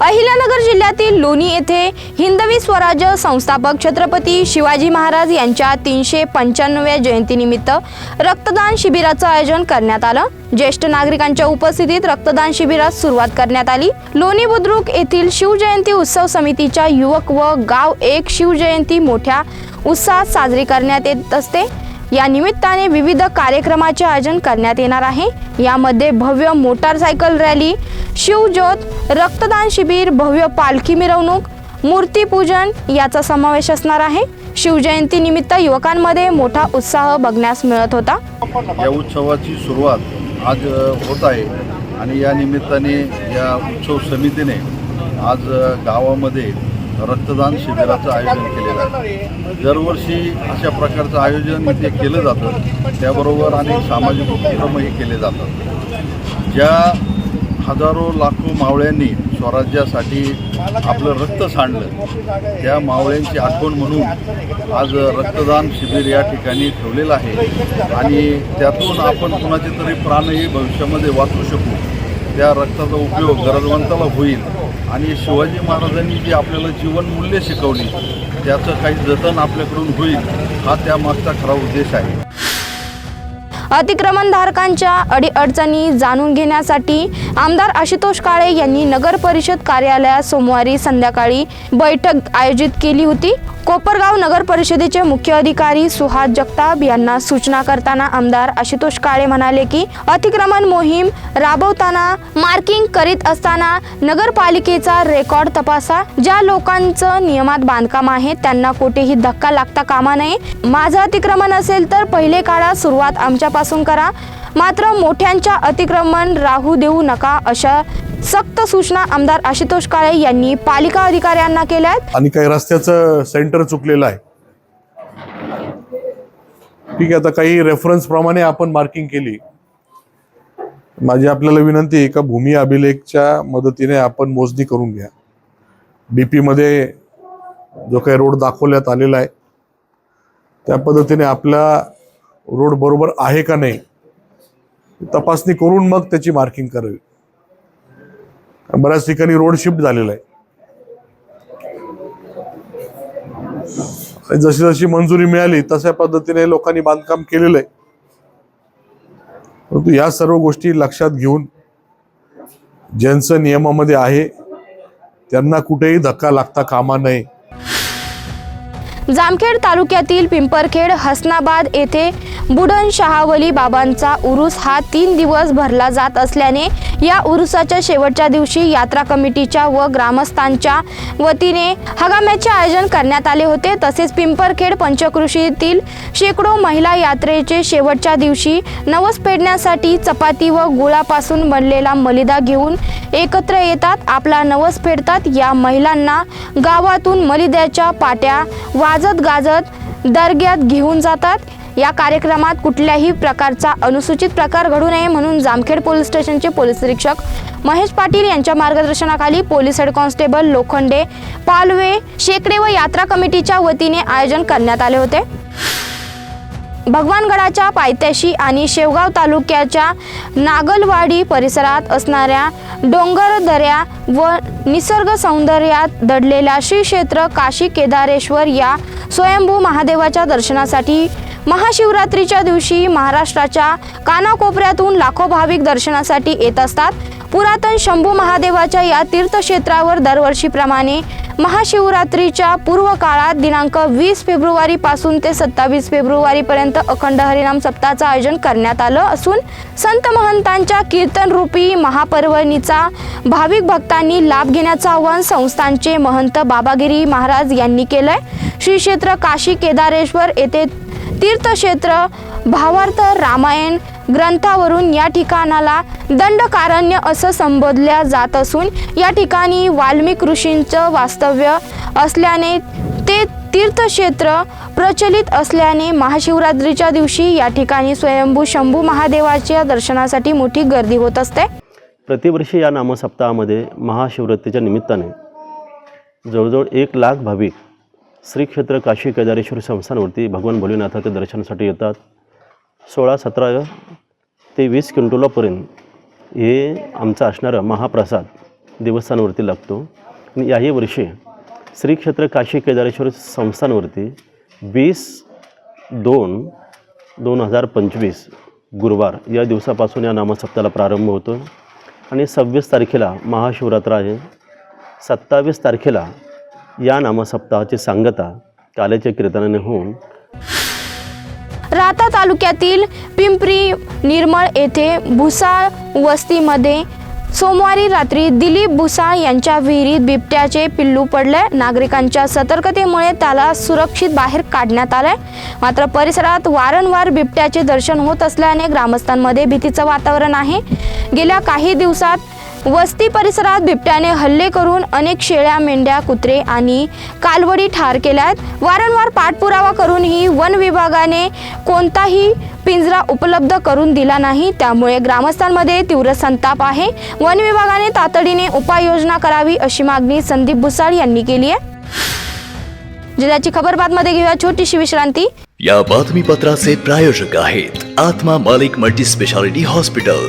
अहिल्यानगर जिल्ह्यातील लोणी येथे हिंदवी स्वराज्य संस्थापक छत्रपती शिवाजी महाराज यांच्या तीनशे पंच्याण्णव्या जयंतीनिमित्त रक्तदान शिबिराचं आयोजन करण्यात आलं. ज्येष्ठ नागरिकांच्या उपस्थितीत रक्तदान शिबिरास सुरुवात करण्यात आली. लोणी बुद्रुक येथील शिवजयंती उत्सव समितीच्या युवक व गाव एक शिवजयंती मोठ्या उत्साहात साजरी करण्यात येत असते. या निमित्ताने विविध कार्यक्रमाचे आयोजन करण्यात येणार आहे. यामध्ये भव्य मोटारसायकल रॅली शिवज्योत रक्तदान शिबिर भव्य पालखी मिरवणूक मूर्तीपूजन याचा समावेश असणार आहे. शिवजयंती निमित्त युवकांमध्ये मोठा उत्साह बघण्यास मिळत होता. या उत्सवाची सुरुवात आज होत आहे आणि या निमित्ताने या उत्सव समितीने आज गावामध्ये रक्तदान शिबिराचं आयोजन केलेलं आहे. दरवर्षी अशा प्रकारचं आयोजन इथे केलं जातं. त्याबरोबर अनेक सामाजिक उपक्रमही केले जातात. ज्या हजारो लाखो मावळ्यांनी स्वराज्यासाठी आपलं रक्त सांडलं. त्या मावळ्यांची आठवण म्हणून आज रक्तदान शिबिर या ठिकाणी ठेवलेलं आहे. आणि त्यातून आपण कुणाचे तरी प्राणही भविष्यामध्ये वाचू शकू. त्या रक्ताचा उपयोग गरजवंताला होईल. आणि शिवाजी महाराजांनी जी आपल्याला जीवनमूल्य शिकवली त्याचं काही जतन आपल्याकडून होईल हा त्यामागचा खरा उद्देश आहे. अतिक्रमणधारकांच्या अडीअडचणी जाणून घेण्यासाठी आमदार आशुतोष काळे यांनी नगर परिषद कार्यालयात सोमवारी संध्याकाळी बैठक आयोजित केली होती. कोपरगाव नगर परिषदेचे मुख्य अधिकारी सुहास जगताप यांना सूचना करताना आमदार आशुतोष काळे म्हणाले की अतिक्रमण मोहीम राबवताना मार्किंग करीत असताना नगरपालिकेचा रेकॉर्ड तपासा. ज्या लोकांचं नियमात बांधकाम आहे त्यांना कुठेही धक्का लागता कामा नये. माझं अतिक्रमण असेल तर पहिले काळात सुरुवात आमच्यापासून करा. मात्र मोठ्यांच्या अतिक्रमण राहू देऊ नका अशा सक्त सूचना आमदार आशुतोष काळे यांनी पालिका अधिकाऱ्यांना केल्या आहेत आणि काही रस्त्याचं सेंटर चुकलेलं आहे. ठीक आहे आता काही रेफरन्स प्रमाणे आपण मार्किंग केली. माझी आपल्याला विनंती आहे का भूमी अभिलेखच्या मदतीने आपण मोजणी करून घ्या. डीपी मध्ये जो काही रोड दाखवण्यात आलेला आहे त्या पद्धतीने आपला रोड बरोबर आहे का नाही तपासणी करून मग त्याची मार्किंग करावी. बऱ्याच ठिकाणी रोड शिफ्ट झालेला आहे. जशी जशी मंजुरी मिळाली तशा पद्धतीने लोकांनी बांधकाम केलेलं आहे. परंतु या सर्व गोष्टी लक्षात घेऊन ज्यांचं नियमामध्ये आहे त्यांना कुठेही धक्का लागता कामा नये. जामखेड तालुक्यातील पिंपरखेड हसनाबाद येथे बुडन शहावली बाबांचा उरूस हा तीन दिवस भरला जात असल्याने या उरुसाच्या शेवटच्या दिवशी यात्रा कमिटीच्या व ग्रामस्थांच्या वतीने हगाम्याचे आयोजन करण्यात आले होते. तसेच पिंपरखेड पंचकृषीतील शेकडो महिला यात्रेचे शेवटच्या दिवशी नवस फेडण्यासाठी चपाती व गुळापासून बनलेला मलिदा घेऊन एकत्र येतात. आपला नवस फेडतात. या महिलांना गावातून मलिद्याच्या पाट्या वाजत गाजत दर्ग्यात घेऊन जातात. या कार्यक्रमात कुठल्याही प्रकारचा अनुसूचित प्रकार घडू नये म्हणून जामखेड पोलीस स्टेशनचे पोलीस निरीक्षक महेश पाटील यांच्या मार्गदर्शनाखाली police head constable Lokhande Palve Shekade व यात्रा कमिटीच्या वतीने आयोजन करण्यात आले होते. भगवानगडाच्या पायथ्याशी आणि शेवगाव तालुक्याच्या नागलवाडी परिसरात असणाऱ्या डोंगर दऱ्या व निसर्ग सौंदर्यात दडलेल्या श्री क्षेत्र काशी केदारेश्वर या स्वयंभू महादेवाच्या दर्शनासाठी महाशिवरात्रीच्या दिवशी महाराष्ट्राच्या कानाकोपऱ्यातून लाखो भाविक दर्शनासाठी येत असतात. पुरातन शंभू महादेवाच्या या तीर्थक्षेत्रावर दरवर्षीप्रमाणे महाशिवरात्रीच्या पूर्व काळात दिनांक वीस फेब्रुवारी पासून ते सत्तावीस फेब्रुवारी पर्यंत अखंड हरिनाम सप्ताहाचं आयोजन करण्यात आलं असून संत महंतांच्या कीर्तन रूपी महापर्वणीचा भाविक भक्तांनी लाभ घेण्याचं आवाहन संस्थांचे महंत बाबागिरी महाराज यांनी केलंय. श्री क्षेत्र काशी केदारेश्वर येथे तीर्थक्षेत्र भावार्थ रामायण ग्रंथावरून या ठिकाणाला दंडकारण्य असं संबोधल्या जात असून या ठिकाणी वाल्मिक ऋषींचं वास्तव्य असल्याने ते तीर्थक्षेत्र प्रचलित असल्याने महाशिवरात्रीच्या दिवशी या ठिकाणी स्वयंभू शंभू महादेवाच्या दर्शनासाठी मोठी गर्दी होत असते. प्रतिवर्षी या नामसप्ताहामध्ये महाशिवरात्रीच्या निमित्ताने जवळजवळ एक लाख भाविक श्री क्षेत्र काशी केदारेश्वर संस्थानवरती भगवान भोलेनाथाच्या दर्शनासाठी येतात. सोळा सतरा ते वीस क्विंटोलापर्यंत हे आमचा असणारा महाप्रसाद देवस्थानावरती लागतो. आणि याही वर्षी श्री क्षेत्र काशी केदारेश्वर संस्थानवरती वीस दोन दोन हजार पंचवीस गुरुवार या दिवसापासून या नामसप्ताला प्रारंभ होतो. आणि सव्वीस तारखेला महाशिवरात्र आहे. सत्तावीस तारखेला या नामसप्ताहाची सांगता काल्याच्या कीर्तनाने होऊन राहता तालुक्यातील पिंपरी निर्मळ येथे भुसाळ वस्तीमध्ये सोमवारी रात्री दिलीप भुसाळ यांच्या विहिरीत बिबट्याचे पिल्लू पडले. नागरिकांच्या सतर्कतेमुळे त्याला सुरक्षित बाहेर काढण्यात आले मात्र परिसरात वारंवार बिबट्याचे दर्शन होत असल्याने ग्रामस्थांमध्ये भीतीचं वातावरण आहे. गेल्या काही दिवसात वस्ती परिसरात बिबट्याने हल्ले करून अनेक शेळ्या मेंढ्या कुत्रे आणि कालवडी ठार केल्या आहेत वारंवार पाठपुरावा करूनही वन विभागाने कोणताही पिंजरा उपलब्ध करून दिला नाही. त्यामुळे ग्रामस्थांमध्ये तीव्र संताप आहे. वन विभागाने तातडीने उपाययोजना करावी अशी मागणी संदीप भुसाळ यांनी केली आहे. जिल्ह्याची खबर बातमध्ये घेऊया. छोटीशी विश्रांती. या बातमीपत्राचे प्रायोजक आहेत आत्मा मालिक मल्टी स्पेशालिटी हॉस्पिटल.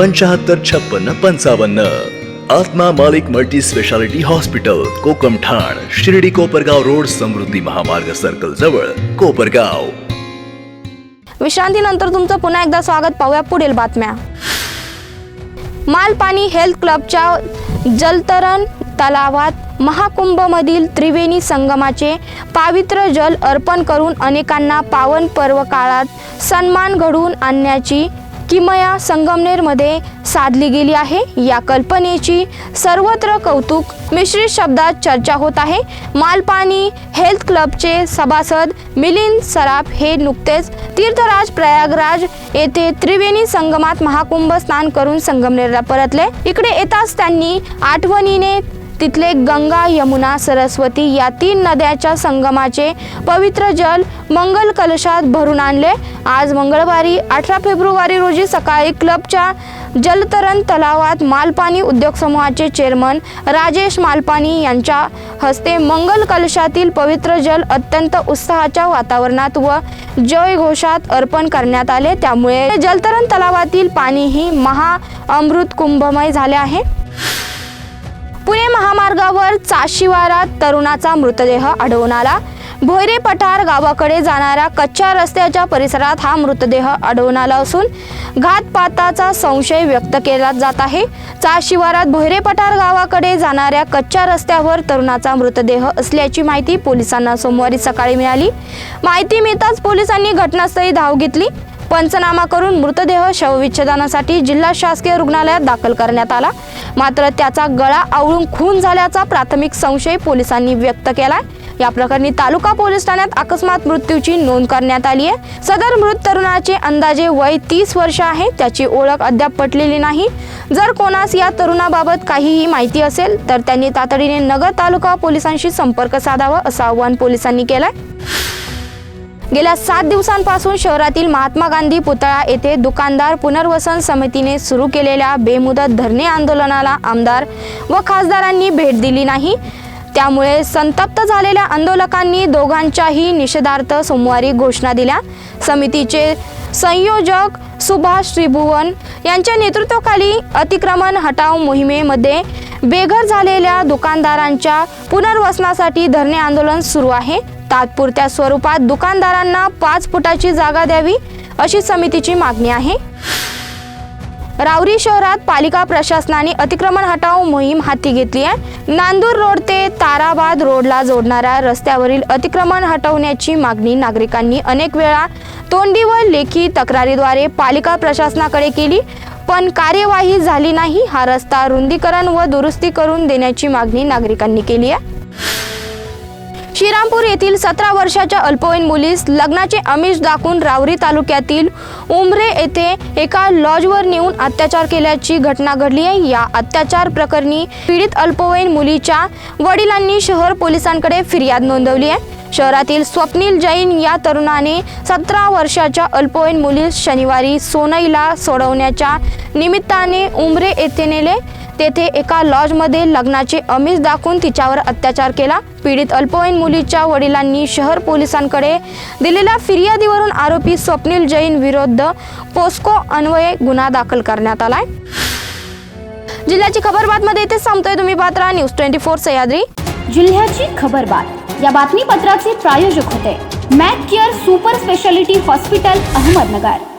पंचाहत्तर छप्पन्न पंचावन्न. आत्मा मालिक मल्टी स्पेशालिटी हॉस्पिटल कोकम ठाण शिर्डी कोपरगाव रोड समृद्धी महामार्ग सर्कल जवळ कोपरगाव. विश्रांतीनंतर तुमचं पुन्हा एकदा स्वागत. पाहूया पुढील बातम्या. मालपाणी हेल्थ क्लबच्या जलतरण तलावात महाकुंभमधील त्रिवेणी संगमाचे पावित्र जल अर्पण करून अनेकांना पावन पर्व काळात सन्मान घडवून आणण्याची किमया संगमनेरमध्ये साधली गेली आहे. या कल्पनेची सर्वत्र कौतुक मिश्रित शब्दात चर्चा होत आहे. मालपाणी हेल्थ क्लबचे सभासद मिलिंद सराफ हे नुकतेच तीर्थराज प्रयागराज येथे त्रिवेणी संगमात महाकुंभ स्नान करून संगमनेरला परतले. इकडे येताच त्यांनी आठवणीने तिथले गंगा यमुना सरस्वती या तीन नद्याच्या संगमाचे पवित्र जल मंगल कलशात भरून आणले. आज मंगळवारी अठरा फेब्रुवारी रोजी सकाळी क्लबच्या जलतरण तलावात मालपाणी उद्योग समूहाचे चेअरमन राजेश मालपाणी यांच्या हस्ते मंगल कलशातील पवित्र जल अत्यंत उत्साहाच्या वातावरणात व जयघोषात अर्पण करण्यात आले. त्यामुळे जलतरण तलावातील पाणीही महा अमृत कुंभमय झाले आहे. पुणे महामार्गावर चाशिवारात तरुणाचा मृतदेह आढळून आला. भोयरे पठार गावाकडे जाणाऱ्या कच्च्या रस्त्याच्या परिसरात हा मृतदेह आढळून आला असून घातपाताचा संशय व्यक्त केला जात आहे. चाशिवारात भोयरे पठार गावाकडे जाणाऱ्या कच्च्या रस्त्यावर तरुणाचा मृतदेह असल्याची माहिती पोलिसांना सोमवारी सकाळी मिळाली. माहिती मिळताच पोलिसांनी घटनास्थळी धाव घेतली. पंचनामा करून मृतदेह शवविच्छेदनासाठी जिल्हा शासकीय रुग्णालयात दाखल करण्यात आला. मात्र त्याचा गळा आवळून खून झाल्याचा प्राथमिक संशय पोलिसांनी व्यक्त केला या प्रकरणी तालुका पोलीस ठाण्यात अकस्मात मृत्यूची नोंद करण्यात आली आहे. सदर मृत तरुणाचे अंदाजे वय तीस वर्ष आहे. त्याची ओळख अद्याप पटलेली नाही. जर कोणास या तरुणाबाबत काहीही माहिती असेल तर त्यांनी तातडीने नगर तालुका पोलिसांशी संपर्क साधावा असं आवाहन पोलिसांनी केलंय. गेल्या सात दिवसांपासून शहरातील महात्मा गांधी पुतळा येथे दुकानदार पुनर्वसन समितीने सुरू केलेल्या बेमुदत धरणे आंदोलनाला आमदार व खासदारांनी भेट दिली नाही. त्यामुळे संतप्त झालेल्या आंदोलकांनी दोघांच्याही निषेधार्थ सोमवारी घोषणा दिल्या. समितीचे संयोजक सुभाष त्रिभुवन यांच्या नेतृत्वाखाली अतिक्रमण हटाव मोहिमेमध्ये बेघर झालेल्या दुकानदारांच्या पुनर्वसनासाठी धरणे आंदोलन सुरू आहे. तात्पुरत्या स्वरूपात दुकानदारांना पाच फुटाची जागा द्यावी अशी समितीची मागणी आहे. रावरी शहरात पालिका प्रशासनाने अतिक्रमण हटाव मोहीम हाती घेतली आहे. नांदूर रोड ते ताराबाद रोडला जोडणाऱ्या रस्त्यावरील अतिक्रमण हटवण्याची मागणी नागरिकांनी अनेक वेळा तोंडी व लेखी तक्रारीद्वारे पालिका प्रशासनाकडे केली पण कार्यवाही झाली नाही. हा रस्ता रुंदीकरण व दुरुस्ती करून देण्याची मागणी नागरिकांनी केली आहे. श्रीरामपूर येथील सतरा वर्षाच्या अल्पवयीन मुलीस लग्नाचे आमिष दाखवून रावरी तालुक्यातील उमरे येथे एका लॉजवर नेऊन अत्याचार केल्याची घटना घडली आहे. या अत्याचार प्रकरणी पीडित अल्पवयीन मुलीच्या वडिलांनी शहर पोलिसांकडे फिर्याद नोंदवली आहे. शहरातील स्वप्नील जैन या तरुणाने सतरा वर्षाच्या अल्पवयीन मुलीस शनिवारी सोनईला सोडवण्याच्या निमित्ताने उमरे येथे नेले. तेथे एका लॉजमध्ये लग्नाचे अमिष दाखवून तिच्यावर अत्याचार केला. पीडित अल्पवयीन मुलीच्या वडिलांनी शहर पोलिसांकडे दिलेल्या फिर्यादीवरून आरोपी स्वप्नील जैन विरुद्ध पोस्को अन्वये गुन्हा दाखल करण्यात आलाय. जिल्ह्याची खबर बातमध्ये इथे संपतोय. तुम्ही पात्रा न्यूज ट्वेंटी फोर सह्याद्री. जिल्ह्याची खबरबात या बातमीपत्राचे प्रायोजक होते. Mac Care super speciality hospital Ahmednagar.